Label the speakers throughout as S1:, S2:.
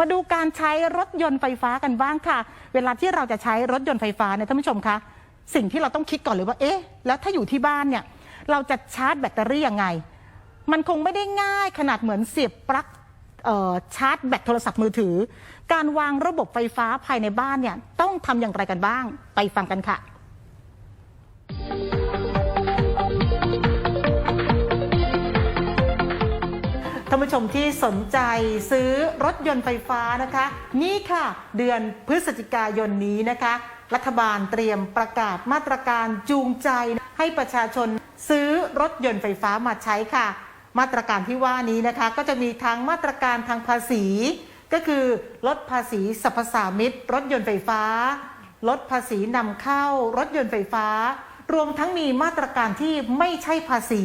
S1: มาดูการใช้รถยนต์ไฟฟ้ากันบ้างค่ะ เวลาที่เราจะใช้รถยนต์ไฟฟ้าเนี่ยท่านผู้ชมคะ สิ่งที่เราต้องคิดก่อนเลยว่า เอ๊ะ แล้วถ้าอยู่ที่บ้านเนี่ย เราจะชาร์จแบตเตอรี่ยังไง มันคงไม่ได้ง่ายขนาดเหมือนเสียบปลั๊กชาร์จแบตโทรศัพท์มือถือ การวางระบบไฟฟ้าภายในบ้านเนี่ยต้องทำอย่างไรกันบ้าง ไปฟังกันค่ะานผู้ชมที่สนใจซื้อรถยนต์ไฟฟ้านะคะ นี่ค่ะ เดือนพฤศจิกายนนี้นะคะ รัฐบาลเตรียมประกาศมาตรการจูงใจ ให้ประชาชนซื้อรถยนต์ไฟฟ้ามาใช้ค่ะ มาตรการที่ว่านี้นะคะ ก็จะมีทั้งมาตรการทางภาษี ก็คือลดภาษีสรรพสามิตรถยนต์ไฟฟ้า ลดภาษีนำเข้ารถยนต์ไฟฟ้า รวมทั้งมีมาตรการที่ไม่ใช่ภาษี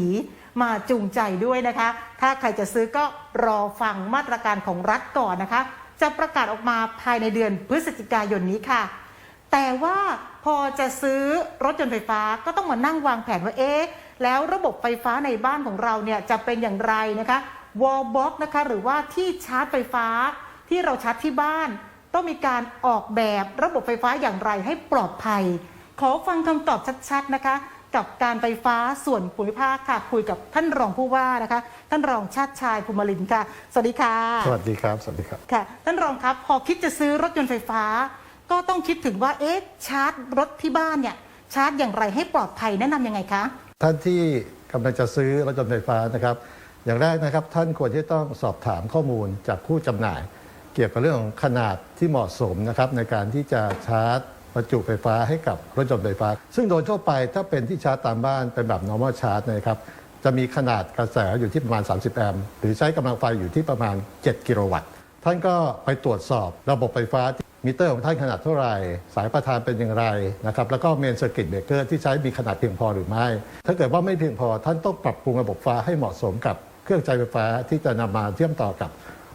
S1: มาจูงใจด้วยนะคะ ถ้าใครจะซื้อก็รอฟังมาตรการของรัฐก่อนนะคะ จะประกาศออกมาภายในเดือนพฤศจิกายนนี้ค่ะ แต่ว่าพอจะซื้อรถยนต์ไฟฟ้าก็ต้องมานั่งวางแผนว่าเอ๊ะแล้วระบบไฟฟ้าในบ้านของเราเนี่ยจะเป็นอย่างไรนะคะวอลบ็อกนะคะหรือว่าที่ชาร์จไฟฟ้าที่เราชาร์จที่บ้าน ต้องมีการออกแบบระบบไฟฟ้าอย่างไรให้ปลอดภัย ขอฟังคำตอบชัดๆนะคะ กับการไฟฟ้าส่วนภูมิภาคค่ะ คุยกับท่านรองผู้ว่านะคะ ท่านรองชาติชายภูมิลินทร์ค่ะ สวัสดีค่ะ
S2: สวัสดีครับ สวัสดีครับ
S1: ค่ะ ท่านรองครับพอคิดจะซื้อรถยนต์ไฟฟ้า ก็ต้องคิดถึงว่าเอ๊ะชาร์จรถที่บ้านเนี่ยชาร์จอย่างไรให้ปลอดภัยแนะนำยังไงคะ
S2: ท่านที่กำลังจะซื้อรถยนต์ไฟฟ้านะครับ อย่างแรกนะครับท่านควรที่ต้องสอบถามข้อมูลจากผู้จำหน่าย เกี่ยวกับเรื่องของขนาดที่เหมาะสมนะครับในการที่จะชาร์จ ประจุไฟฟ้าให้กับรถยนต์ไฟฟ้า ซึ่งโดยทั่วไปถ้าเป็นที่ชาร์จตามบ้านเป็นแบบ normal charge นะครับจะมีขนาดกระแสอยู่ที่ประมาณ 30 แอมป์หรือใช้กำลังไฟอยู่ที่ประมาณ 7 กิโลวัตต์ ท่านก็ไปตรวจสอบระบบไฟฟ้ามิเตอร์ของท่านขนาดเท่าไหร่ สายประธานเป็นอย่างไรนะครับแล้วก็เมนเซอร์กิตเบรกเกอร์ที่ใช้มีขนาดเพียงพอหรือไม่ ถ้าเกิดว่าไม่เพียงพอท่านต้องปรับปรุงระบบไฟฟ้าให้เหมาะสมกับเครื่องใช้ไฟฟ้าที่จะนำมาเชื่อมต่อกับ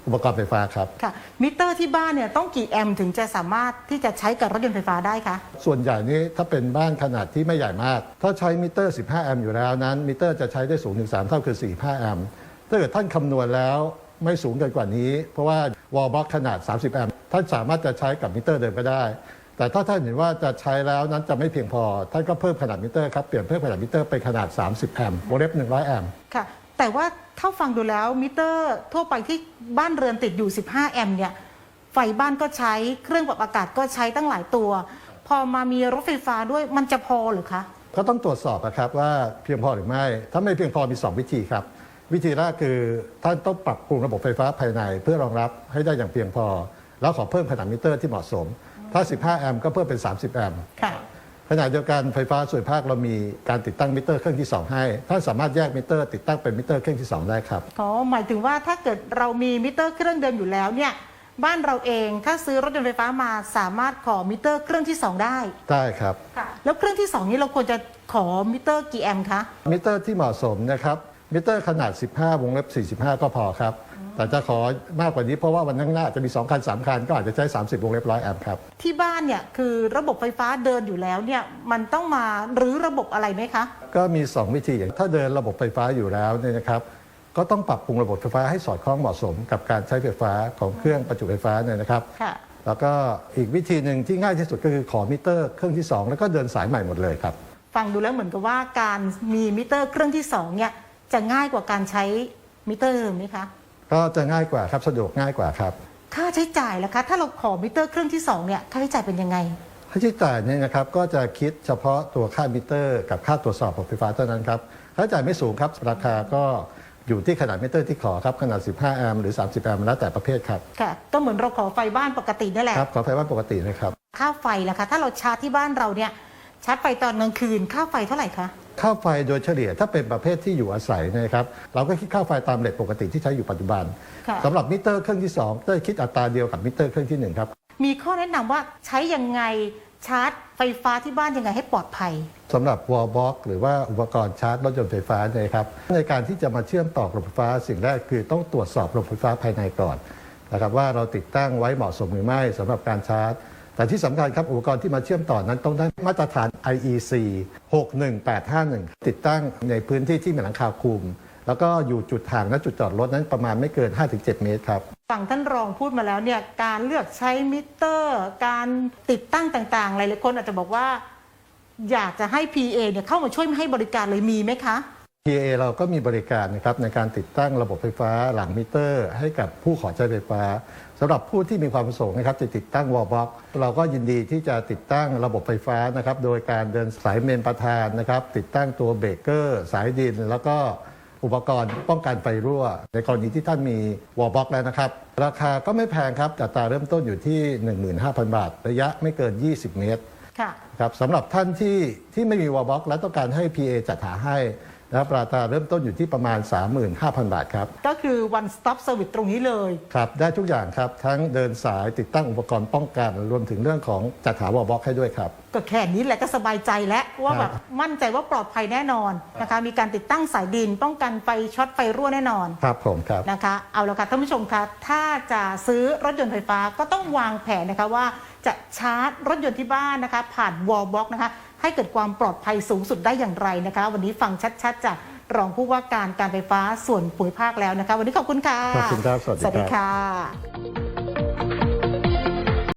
S2: อุปกรณ์ไฟฟ้าครับ
S1: ค่ะมิเตอร์ที่บ้านเนี่ยต้องกี่แอมป์ถึงจะสามารถที่จะใช้กับรถยนต์ไฟฟ้าได้คะ
S2: ส่วนใหญ่นี้ถ้าเป็นบ้านขนาดที่ไม่ใหญ่มาก ถ้าใช้มิเตอร์ 15 แอมป์อยู่แล้วนั้นมิเตอร์จะใช้ได้สูงถึง 3 เท่าคือ 45 แอมป์ถ้าเกิดท่านคำนวณแล้วไม่สูงเกินกว่านี้ เพราะว่าวอลบ็อกขนาด 30 แอมป์ท่านสามารถจะใช้กับมิเตอร์เดิมก็ได้ แต่ถ้าท่านเห็นว่าจะใช้แล้วนั้นจะไม่เพียงพอ ท่านก็เพิ่มขนาดมิเตอร์ครับเปลี่ยนเพิ่มขนาดมิเตอร์เป็นขนาด 30 แอมป์วงเล็บ 100 แอมป์
S1: ค่ะ แต่ว่า ถ้าฟังดูแล้วมิเตอร์ทั่วไปที่บ้านเรือนติดอยู่ 15 แอมป์เนี่ย ไฟบ้านก็ใช้ เครื่องปรับอากาศก็ใช้ตั้งหลายตัว พอมามีรถไฟฟ้าด้วยมันจะพอหรือคะ
S2: ก็ต้องตรวจสอบนะครับว่าเพียงพอหรือไม่ ถ้าไม่เพียงพอมี 2 วิธีครับ วิธีแรกคือท่านต้องปรับปรุงระบบไฟฟ้าภายใน เพื่อรองรับให้ได้อย่างเพียงพอ แล้วขอเพิ่มขนาดมิเตอร์ที่เหมาะสม ถ้า 15 แอมป์ก็เพิ่มเป็น 30 แอมป์
S1: ค่ะ
S2: ขณะเดียวกันไฟฟ้าส่วนภาคเรามีการติดตั้งมิเตอร์เครื่องที่ 2 ให้ท่านสามารถแยกมิเตอร์ติดตั้งเป็นมิเตอร์เครื่องที่ 2 ได้ครับ
S1: อ๋อหมายถึงว่าถ้าเกิดเรามีมิเตอร์เครื่องเดิมอยู่แล้วเนี่ยบ้านเราเองถ้าซื้อรถยนต์ไฟฟ้ามาสามารถขอมิเตอร์เครื่องที่ 2 ได้
S2: ได้ครับ
S1: ค่ะแล้วเครื่องที่ 2 นี้เราควรจะขอมิเตอร์กี่แอมป์คะ
S2: มิเตอร์ที่เหมาะสมนะครับ มิเตอร์ขนาด 15 วงเล็บ 45 ก็พอครับ แต่จะขอมากกว่านี้เพราะว่าวันข้างหน้าจะมี 2 คัน 3 คัน ก็อาจจะใช้ 30 วงเล็บร้อยแอมป์ครับ
S1: ที่บ้านเนี่ยคือระบบไฟฟ้าเดินอยู่แล้วเนี่ยมันต้องมาหรือระบบอะไรไหมคะ
S2: ก็มี 2 วิธีอย่างถ้าเดินระบบไฟฟ้าอยู่แล้วเนี่ยนะครับก็ต้องปรับปรุงระบบไฟฟ้าให้สอดคล้องเหมาะสม กับการใช้ไฟฟ้าของเครื่องประจุไฟฟ้าเนี่ยนะครับ
S1: ค่ะ
S2: แล้วก็อีกวิธีหนึ่งที่ง่ายที่สุดก็คือขอมิเตอร์เครื่องที่ 2 แล้วก็เดินสายใหม่หมดเลยครับ
S1: ฟังดูแล้วเหมือนกับว่าการมีมิเตอร์เครื่องที่2เนี่ย จะง่ายกว่าการใช้มิเตอร์เดิมไหมคะ
S2: ก็จะง่ายกว่าครับสะดวกง่ายกว่าครับ
S1: ค่าใช้จ่ายล่ะคะ ถ้าเราขอมิเตอร์เครื่องที่2เนี่ยค่าใช้จ่ายเป็นยังไง
S2: ค่าใช้จ่ายเนี่ยนะครับก็จะคิดเฉพาะตัวค่ามิเตอร์ กับค่าตรวจสอบระบบไฟฟ้าเท่านั้นครับค่าใช้จ่ายไม่สูงครับราคาก็อยู่ที่ขนาดมิเตอร์ที่ขอครับขนาด 15 แอมป์หรือ 30 แอมป์แล้วแต่ประเภทครับ
S1: ค่ะก็เหมือนเราขอไฟบ้านปกตินั่นแหละ
S2: ครับขอไฟบ้านปกตินะครับ
S1: ค่าไฟล่ะคะถ้าเราชาร์จที่บ้านเราเนี่ย ชาร์จไฟตอนกลางคืนค่าไฟเท่าไหร่คะ
S2: ค่าไฟโดยเฉลี่ยถ้าเป็นประเภทที่อยู่อาศัยเนยครับเราก็คิดค่าไฟตามเรทปกติที่ใช้อยู่ปัจจุบัน
S1: ค่ะ
S2: สำหรับมิเตอร์เครื่องที่2ก็จะคิดอัตราเดียวกับมิเตอร์เครื่องที่หนึ่งครับ
S1: มีข้อแนะนำว่าใช้ยังไงชาร์จไฟฟ้าที่บ้านยังไงให้ปลอดภัย
S2: สำหรับวอลบ็อกหรือว่าอุปกรณ์ชาร์จรถยนต์ไฟฟ้าเนี่ยครับในการที่จะมาเชื่อมต่อระบบไฟฟ้าสิ่งแรกคือต้องตรวจสอบระบบไฟฟ้าภายในก่อนนะครับว่าเราติดตั้งไว้เหมาะสมหรือไม่สำหรับการชาร์จ แต่ที่สำคัญครับอุปกรณ์ที่มาเชื่อมต่อนั้นต้องได้มาตรฐาน IEC 61851 ติดตั้งในพื้นที่ที่มีหลังคาคลุมแแล้วก็อยู่จุดห่างณจุดจอดรถนั้นประมาณไม่เกิน 5-7 เมตรครับ
S1: ฝั่งท่านรองพูดมาแล้วเนี่ยการเลือกใช้มิเตอร์ การติดตั้งต่างๆหลายๆคนอาจจะบอกว่า อยากจะให้ PA เนี่ยเข้ามาช่วยให้บริการเลยมีไหมคะ
S2: PA เราก็มีบริการนะครับในการติดตั้งระบบไฟฟ้าหลังมิเตอร์ ให้กับผู้ขอใช้ไฟฟ้าสำหรับผู้ที่มีความประสงค์นะครับจะติดตั้งวอลบ็อกเราก็ยินดีที่จะติดตั้งระบบไฟฟ้านะครับโดยการเดินสายเมนประธานนะครับติดตั้งตัวเบรกเกอร์ สายดิน แล้วก็อุปกรณ์ป้องกันไฟรั่ว ในกรณีที่ท่านมีวอลบ็อกแล้วนะครับ ราคาก็ไม่แพงครับอัตราเริ่มต้นอยู่ที่ 15,000 บาท ระยะไม่เกิน 20 เมตร
S1: ค่ะ
S2: ครับสำหรับท่านที่ที่ไม่มีวอลบ็อก และต้องการให้ PA จัดหาให้ นะครับราคาเริ่มต้นอยู่ที่ประมาณ 35,000 บาทครับ
S1: ก็คือ one stop service ตรงนี้เลย
S2: ครับ ได้ทุกอย่างครับ ทั้งเดินสายติดตั้งอุปกรณ์ป้องกัน รวมถึงเรื่องของจัดหาวอลบ็อกให้ด้วยครับ
S1: ก็แค่นี้แหละก็สบายใจแล้วว่า
S2: ครับ
S1: แบบมั่นใจว่าปลอดภัยแน่นอนนะคะ มีการติดตั้งสายดิน ป้องกันไฟช็อตไฟรั่วแน่นอน
S2: ครับผมครับ
S1: นะคะ เอาละค่ะท่านผู้ชมคะ ถ้าจะซื้อรถยนต์ไฟฟ้าก็ต้องวางแผนนะคะว่าจะชาร์จรถยนต์ที่บ้านนะคะ ผ่านวอลบ็อกนะคะ ให้เกิดความปลอดภัยสูงสุดได้อย่างไรนะคะ วันนี้ฟังชัดๆจากรองผู้ว่าการการไฟฟ้าส่วนภูมิภาคแล้วนะคะ วันนี้ขอบคุณค่ะ
S2: ขอบคุณครับสวัสดีครับ
S1: ค่ะ